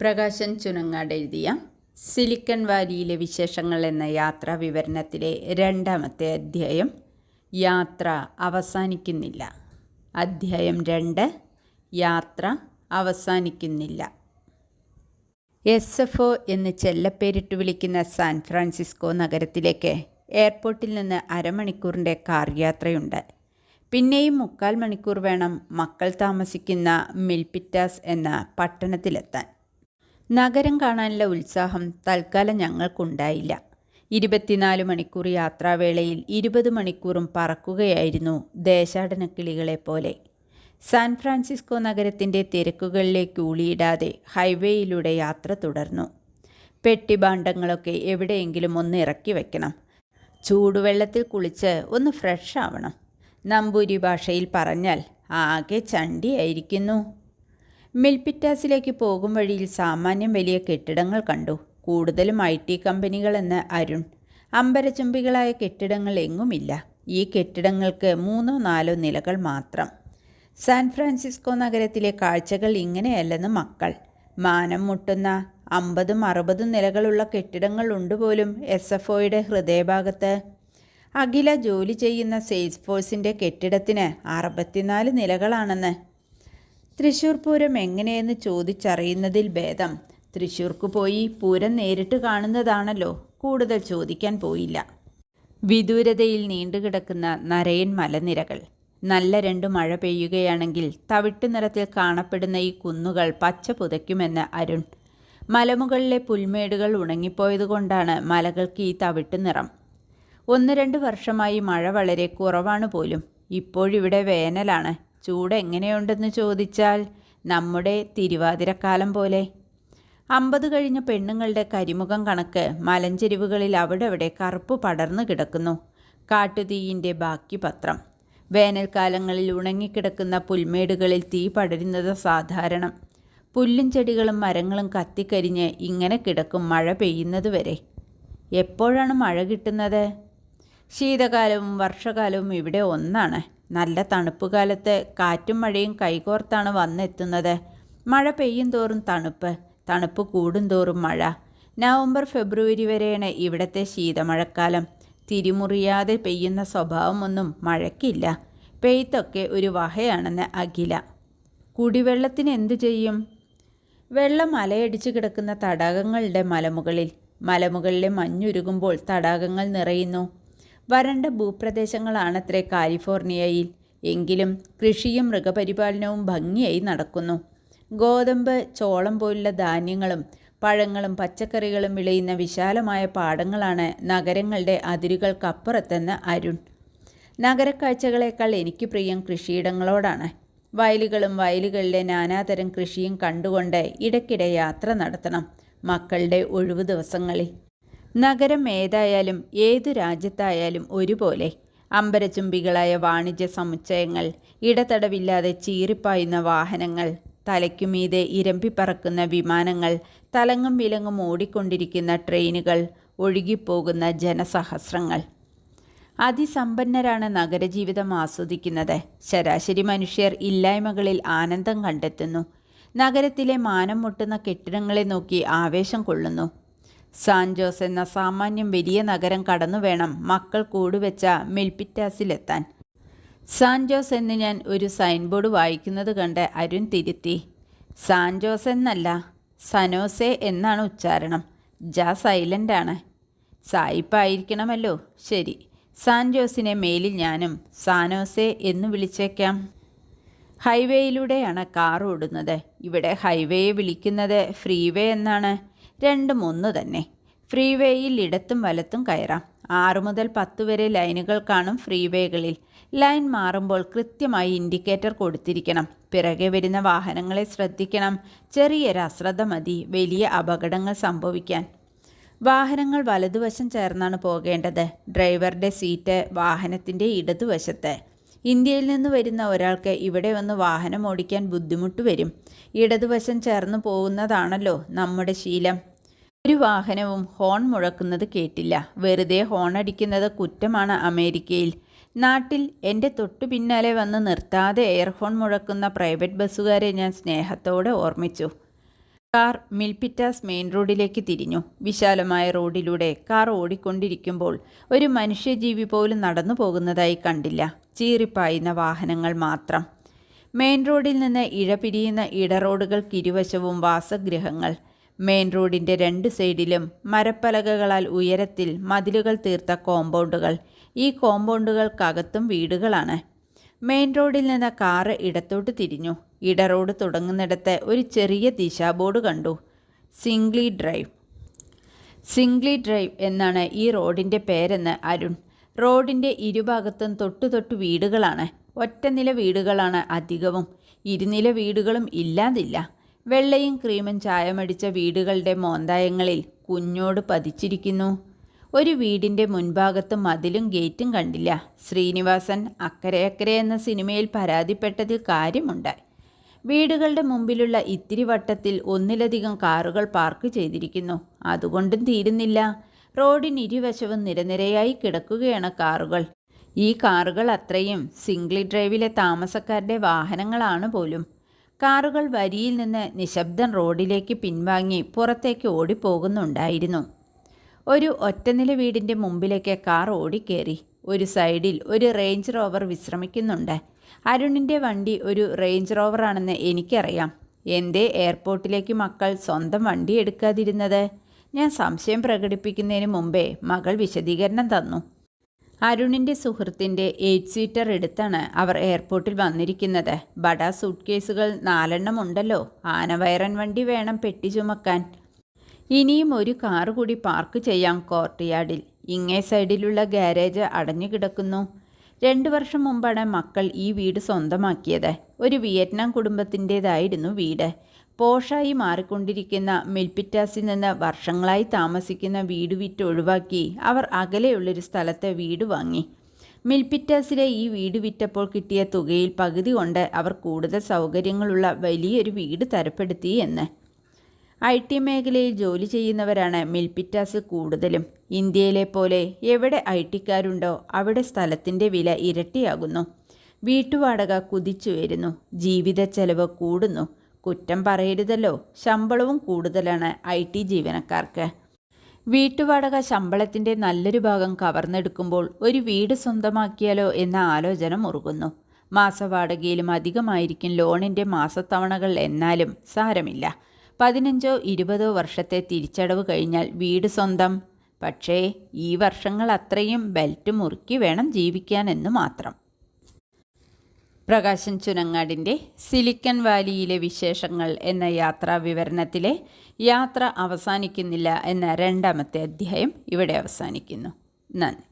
പ്രകാശൻ ചുനങ്ങാട് എഴുതിയ സിലിക്കൺ വാലിയിലെ വിശേഷങ്ങൾ എന്ന യാത്രാ വിവരണത്തിലെ രണ്ടാമത്തെ അധ്യായം യാത്ര അവസാനിക്കുന്നില്ല. അധ്യായം രണ്ട് യാത്ര അവസാനിക്കുന്നില്ല. എസ് എഫ് ഒ എന്ന് ചെല്ലപ്പേരിട്ട് വിളിക്കുന്ന സാൻ ഫ്രാൻസിസ്കോ നഗരത്തിലേക്ക് എയർപോർട്ടിൽ നിന്ന് അരമണിക്കൂറിന്റെ കാർ യാത്രയുണ്ട് പിന്നെയും മുക്കാൽ മണിക്കൂർ വേണം മക്കൾ താമസിക്കുന്ന മിൽപിറ്റാസ് എന്ന പട്ടണത്തിലെത്താൻ. നഗരം കാണാനുള്ള ഉത്സാഹം തൽക്കാലം ഞങ്ങൾക്കുണ്ടായില്ല. ഇരുപത്തിനാല് മണിക്കൂർ യാത്രാവേളയിൽ ഇരുപത് മണിക്കൂറും പറക്കുകയായിരുന്നു ദേശാടന കിളികളെ പോലെ. സാൻ ഫ്രാൻസിസ്കോ നഗരത്തിന്റെ തിരക്കുകളിലേക്ക് ഊളിയിടാതെ ഹൈവേയിലൂടെ യാത്ര തുടർന്നു. പെട്ടിഭാണ്ഡങ്ങളൊക്കെ എവിടെയെങ്കിലും ഒന്ന് ഇറക്കി വെക്കണം. ചൂടുവെള്ളത്തിൽ കുളിച്ച് ഒന്ന് ഫ്രഷ് ആവണം. നമ്പൂരി ഭാഷയിൽ പറഞ്ഞാൽ ആകെ ചണ്ടിയായിരിക്കുന്നു. മിൽപിറ്റാസിലേക്ക് പോകും വഴിയിൽ സാമാന്യം വലിയ കെട്ടിടങ്ങൾ കണ്ടു. കൂടുതലും ഐ ടി കമ്പനികളെന്ന് അരുൺ. അമ്പരചുംബികളായ കെട്ടിടങ്ങൾ എങ്ങുമില്ല. ഈ കെട്ടിടങ്ങൾക്ക് മൂന്നോ നാലോ നിലകൾ മാത്രം. സാൻ ഫ്രാൻസിസ്കോ നഗരത്തിലെ കാഴ്ചകൾ ഇങ്ങനെയല്ലെന്ന് മക്കൾ. മാനം മുട്ടുന്ന അമ്പതും അറുപതും നിലകളുള്ള കെട്ടിടങ്ങൾ ഉണ്ട് പോലും എസ് എഫ് ഒയുടെ ഹൃദയഭാഗത്ത്. അഖില ജോലി ചെയ്യുന്ന സെയിൽസ് ഫോഴ്സിന്റെ കെട്ടിടത്തിന് അറുപത്തിനാല് നിലകളാണെന്ന് തൃശ്ശൂർ പൂരം എങ്ങനെയെന്ന് ചോദിച്ചറിയുന്നതിൽ ഭേദം. തൃശ്ശൂർക്ക് പോയി പൂരം നേരിട്ട് കാണുന്നതാണല്ലോ. കൂടുതൽ ചോദിക്കാൻ പോയില്ല. വിദൂരതയിൽ നീണ്ടുകിടക്കുന്ന നരയൻ മലനിരകൾ. നല്ല രണ്ട് മഴ പെയ്യുകയാണെങ്കിൽ തവിട്ട് നിറത്തിൽ കാണപ്പെടുന്ന ഈ കുന്നുകൾ പച്ച പുതയ്ക്കുമെന്ന് അരുൺ. മലമുകളിലെ പുൽമേടുകൾ ഉണങ്ങിപ്പോയതുകൊണ്ടാണ് മലകൾക്ക് ഈ തവിട്ട് നിറം. ഒന്ന് രണ്ട് വർഷമായി മഴ വളരെ കുറവാണ് പോലും. ഇപ്പോഴിവിടെ വേനലാണ്. ചൂട് എങ്ങനെയുണ്ടെന്ന് ചോദിച്ചാൽ നമ്മുടെ തിരുവാതിരക്കാലം പോലെ. അമ്പത് കഴിഞ്ഞ പെണ്ണുങ്ങളുടെ കരിമുഖം കണക്ക് മലഞ്ചെരിവുകളിൽ അവിടെ അവിടെ കറുപ്പ് പടർന്നു കിടക്കുന്നു. കാട്ടുതീയിന്റെ ബാക്കി പത്രം. വേനൽക്കാലങ്ങളിൽ ഉണങ്ങിക്കിടക്കുന്ന പുൽമേടുകളിൽ തീ പടരുന്നത് സാധാരണം. പുല്ലും ചെടികളും മരങ്ങളും കത്തിക്കരിഞ്ഞ് ഇങ്ങനെ കിടക്കും മഴ പെയ്യുന്നത് വരെ എപ്പോഴാണ് മഴ കിട്ടുന്നത്? ശീതകാലവും വർഷകാലവും ഇവിടെ ഒന്നാണ്. നല്ല തണുപ്പ് കാലത്ത് കാറ്റും മഴയും കൈകോർത്താണ് വന്നെത്തുന്നത്. മഴ പെയ്യും തോറും തണുപ്പ് തണുപ്പ് കൂടും തോറും മഴ. നവംബർ ഫെബ്രുവരി വരെയാണ് ഇവിടുത്തെ ശീതമഴക്കാലം. തിരിമുറിയാതെ പെയ്യുന്ന സ്വഭാവമൊന്നും മഴയ്ക്കില്ല. പെയ്ത്തൊക്കെ ഒരു വഹയാണെന്ന് അഖില. കുടിവെള്ളത്തിന് എന്തു ചെയ്യും? വെള്ളം മലയടിച്ച് കിടക്കുന്ന തടാകങ്ങളുടെ മലമുകളിൽ. മലമുകളിലെ മഞ്ഞുരുകുമ്പോൾ തടാകങ്ങൾ നിറയുന്നു. വരണ്ട ഭൂപ്രദേശങ്ങളാണത്രേ കാലിഫോർണിയയിൽ. എങ്കിലും കൃഷിയും മൃഗപരിപാലനവും ഭംഗിയായി നടക്കുന്നു. ഗോതമ്പ് ചോളം പോലുള്ള ധാന്യങ്ങളും പഴങ്ങളും പച്ചക്കറികളും വിളയുന്ന വിശാലമായ പാടങ്ങളാണ് നഗരങ്ങളുടെ അതിരുകൾക്കപ്പുറത്തെന്ന് അരുൺ. നഗരക്കാഴ്ചകളേക്കാൾ എനിക്ക് പ്രിയം കൃഷിയിടങ്ങളോടാണ്. വയലുകളും വയലുകളിലെ നാനാതരം കൃഷിയും കണ്ടുകൊണ്ട് ഇടയ്ക്കിടെ യാത്ര നടത്തണം മക്കളുടെ ഒഴിവു ദിവസങ്ങളിൽ. നഗരം ഏതായാലും ഏതു രാജ്യത്തായാലും ഒരുപോലെ. അമ്പരചുംബികളായ വാണിജ്യ സമുച്ചയങ്ങൾ ഇടതടവില്ലാതെ ചീറിപ്പായുന്ന വാഹനങ്ങൾ തലയ്ക്കുമീതെ ഇരമ്പിപ്പറക്കുന്ന വിമാനങ്ങൾ തലങ്ങും വിലങ്ങും ഓടിക്കൊണ്ടിരിക്കുന്ന ട്രെയിനുകൾ ഒഴുകിപ്പോകുന്ന ജനസഹസ്രങ്ങൾ. അതിസമ്പന്നരാണ് നഗരജീവിതം ആസ്വദിക്കുന്നത്. ശരാശരി മനുഷ്യർ ഇല്ലായ്മകളിൽ ആനന്ദം കണ്ടെത്തുന്നു. നഗരത്തിലെ മാനം മുട്ടുന്ന കെട്ടിടങ്ങളെ നോക്കി ആവേശം കൊള്ളുന്നു. സാൻജോസ് എന്ന സാമാന്യം വലിയ നഗരം കടന്നു വേണം മക്കൾ കൂടുവെച്ച മെൽപിറ്റാസിലെത്താൻ സാൻജോസ് എന്ന് ഞാൻ ഒരു സൈൻ ബോർഡ് വായിക്കുന്നത് കണ്ട് അരുൺ തിരുത്തി. സാൻജോസ് എന്നല്ല സനോസെ എന്നാണ് ഉച്ചാരണം. ജ സൈലന്റ് ആണ്. സായിപ്പായിരിക്കണമല്ലോ ശരി. സാൻജോസിനെ മേലിൽ ഞാനും സാനോസെ എന്ന് വിളിച്ചേക്കാം. ഹൈവേയിലൂടെയാണ് കാർ ഓടുന്നത്. ഇവിടെ ഹൈവേയെ വിളിക്കുന്നത് ഫ്രീവേ എന്നാണ്. രണ്ടും ഒന്ന് തന്നെ. ഫ്രീവേയിൽ ഇടത്തും വലത്തും കയറാം. ആറ് മുതൽ പത്ത് വരെ ലൈനുകൾ കാണും ഫ്രീവേകളിൽ. ലൈൻ മാറുമ്പോൾ കൃത്യമായി ഇൻഡിക്കേറ്റർ കൊടുത്തിരിക്കണം. പിറകെ വരുന്ന വാഹനങ്ങളെ ശ്രദ്ധിക്കണം. ചെറിയൊരു അശ്രദ്ധ മതി. വലിയ അപകടങ്ങൾ സംഭവിക്കാൻ. വാഹനങ്ങൾ വലതുവശം ചേർന്നാണ് പോകേണ്ടത്. ഡ്രൈവറുടെ സീറ്റ് വാഹനത്തിന്റെ ഇടതുവശത്ത്. ഇന്ത്യയിൽ നിന്ന് വരുന്ന ഒരാൾക്ക് ഇവിടെ വന്ന് വാഹനം ഓടിക്കാൻ ബുദ്ധിമുട്ട് വരും. ഇടതുവശം ചേർന്ന് പോകുന്നതാണല്ലോ നമ്മുടെ ശീലം. ഒരു വാഹനവും ഹോൺ മുഴക്കുന്നത് കേട്ടില്ല. വെറുതെ ഹോൺ അടിക്കുന്നത് കുറ്റമാണ് അമേരിക്കയിൽ. നാട്ടിൽ എന്റെ തൊട്ടു പിന്നാലെ വന്ന് നിർത്താതെ എയർഫോൺ മുഴക്കുന്ന പ്രൈവറ്റ് ബസ്സുകാരെ ഞാൻ സ്നേഹത്തോടെ ഓർമ്മിച്ചു. കാർ മിൽപിറ്റാസ് മെയിൻ റോഡിലേക്ക് തിരിഞ്ഞു. വിശാലമായ റോഡിലൂടെ കാർ ഓടിക്കൊണ്ടിരിക്കുമ്പോൾ ഒരു മനുഷ്യജീവി പോലും നടന്നു പോകുന്നതായി കണ്ടില്ല. ചീറിപ്പായുന്ന വാഹനങ്ങൾ മാത്രം. മെയിൻ റോഡിൽ നിന്ന് ഇഴപിരിയുന്ന ഇടറോഡുകൾക്കിരുവശവും വാസഗൃഹങ്ങൾ. മെയിൻ റോഡിന്റെ രണ്ട് സൈഡിലും മരപ്പലകകളാൽ ഉയരത്തിൽ മതിലുകൾ തീർത്ത കോമ്പൗണ്ടുകൾ. ഈ കോമ്പൗണ്ടുകൾക്കകത്തും വീടുകളാണ്. മെയിൻ റോഡിൽ നിന്ന് കാറ് ഇടത്തോട്ട് തിരിഞ്ഞു. ഇട റോഡ് തുടങ്ങുന്നിടത്ത് ഒരു ചെറിയ ദിശാബോർഡ് കണ്ടു. Zwingli drive. സിംഗ്ലി ഡ്രൈവ് എന്നാണ് ഈ റോഡിന്റെ പേരെന്ന് അരുൺ. റോഡിന്റെ ഇരുഭാഗത്തും തൊട്ടു തൊട്ടു വീടുകളാണ്. ഒറ്റനില വീടുകളാണ് അധികവും. ഇരുനില വീടുകളും ഇല്ലാതില്ല. വെള്ളയും ക്രീമും ചായമടിച്ച വീടുകളുടെ മോന്തായങ്ങളിൽ കുഞ്ഞോട് പതിച്ചിരിക്കുന്നു. ഒരു വീടിന്റെ മുൻഭാഗത്ത് മതിലും ഗേറ്റും കണ്ടില്ല. ശ്രീനിവാസൻ അക്കരെ അക്കരെ എന്ന സിനിമയിൽ പരാതിപ്പെട്ടതിൽ കാര്യമുണ്ട് വീടുകളുടെ മുമ്പിലുള്ള ഇത്തിരി വട്ടത്തിൽ ഒന്നിലധികം കാറുകൾ പാർക്ക് ചെയ്തിരിക്കുന്നു. അതുകൊണ്ടും തീരുന്നില്ല. റോഡിന് ഇരുവശവും നിരനിരയായി കിടക്കുകയാണ് കാറുകൾ. ഈ കാറുകൾ അത്രയും സിംഗ്ലി ഡ്രൈവിലെ താമസക്കാരുടെ വാഹനങ്ങളാണ് പോലും. കാറുകൾ വരിയിൽ നിന്ന് നിശബ്ദം റോഡിലേക്ക് പിൻവാങ്ങി പുറത്തേക്ക് ഓടിപ്പോകുന്നുണ്ടായിരുന്നു. ഒരു ഒറ്റനില വീടിന്റെ മുമ്പിലേക്ക് കാർ ഓടിക്കേറി. ഒരു സൈഡിൽ ഒരു റേഞ്ച് റോവർ വിശ്രമിക്കുന്നുണ്ട്. അരുണിന്റെ വണ്ടി ഒരു റേഞ്ച് റോവറാണെന്ന് എനിക്കറിയാം. എന്തേ എയർപോർട്ടിലേക്ക് മക്കൾ സ്വന്തം വണ്ടി എടുക്കാതിരുന്നത്? ഞാൻ സംശയം പ്രകടിപ്പിക്കുന്നതിന് മുമ്പേ മകൾ വിശദീകരണം തന്നു. അരുണിന്റെ സുഹൃത്തിന്റെ എയ്റ്റ് സീറ്റർ എടുത്താണ് അവർ എയർപോർട്ടിൽ വന്നിരിക്കുന്നത്. ബഡ സൂട്ട് കേസുകൾ നാലെണ്ണം ഉണ്ടല്ലോ. ആനവയറൻ വണ്ടി വേണം പെട്ടി ചുമക്കാൻ. ഇനിയും ഒരു കാർ കൂടി പാർക്ക് ചെയ്യാം കോർട്ട്യാർഡിൽ. ഇങ്ങേ സൈഡിലുള്ള ഗാരേജ് അടഞ്ഞു കിടക്കുന്നു. രണ്ടു വർഷം മുമ്പാണ് മക്കൾ ഈ വീട് സ്വന്തമാക്കിയത്. ഒരു വിയറ്റ്നാം കുടുംബത്തിന്റേതായിരുന്നു വീട്. പോഷായി മാറിക്കൊണ്ടിരിക്കുന്ന മിൽപിറ്റാസിൽ നിന്ന് വർഷങ്ങളായി താമസിക്കുന്ന വീട് വിറ്റ് ഒഴിവാക്കി അവർ അകലെയുള്ളൊരു സ്ഥലത്ത് വീട് വാങ്ങി. മിൽപിറ്റാസിലെ ഈ വീട് വിറ്റപ്പോൾ കിട്ടിയ തുകയിൽ പകുതി കൊണ്ട് അവർ കൂടുതൽ സൗകര്യങ്ങളുള്ള വലിയൊരു വീട് തരപ്പെടുത്തി എന്ന്. ഐ ടി മേഖലയിൽ ജോലി ചെയ്യുന്നവരാണ് മിൽപിറ്റാസ് കൂടുതലും. ഇന്ത്യയിലെ പോലെ എവിടെ ഐ ടിക്കാരുണ്ടോ അവിടെ സ്ഥലത്തിന്റെ വില ഇരട്ടിയാകുന്നു. വീട്ടുവാടക കുതിച്ചു വരുന്നു ജീവിത ചെലവ് കൂടുന്നു. കുറ്റം പറയരുതല്ലോ. ശമ്പളവും കൂടുതലാണ് ഐ ടി ജീവനക്കാർക്ക്. വീട്ടുവാടക ശമ്പളത്തിന്റെ നല്ലൊരു ഭാഗം കവർന്നെടുക്കുമ്പോൾ ഒരു വീട് സ്വന്തമാക്കിയാലോ എന്ന ആലോചന മുറുകുന്നു. മാസവാടകയിലും അധികമായിരിക്കും ലോണിന്റെ മാസത്തവണകൾ എന്നാലും സാരമില്ല. പതിനഞ്ചോ ഇരുപതോ വർഷത്തെ തിരിച്ചടവ് കഴിഞ്ഞാൽ വീട് സ്വന്തം. പക്ഷേ ഈ വർഷങ്ങൾ അത്രയും ബെൽറ്റ് മുറുക്കി വേണം ജീവിക്കാനെന്ന് മാത്രം. പ്രകാശൻ ചുനങ്ങാടിന്റെ സിലിക്കൺ വാലിയിലെ വിശേഷങ്ങൾ എന്ന യാത്രാ വിവരണത്തിലെ യാത്ര അവസാനിക്കുന്നില്ല എന്ന രണ്ടാമത്തെ അധ്യായം ഇവിടെ അവസാനിക്കുന്നു. നന്ദി.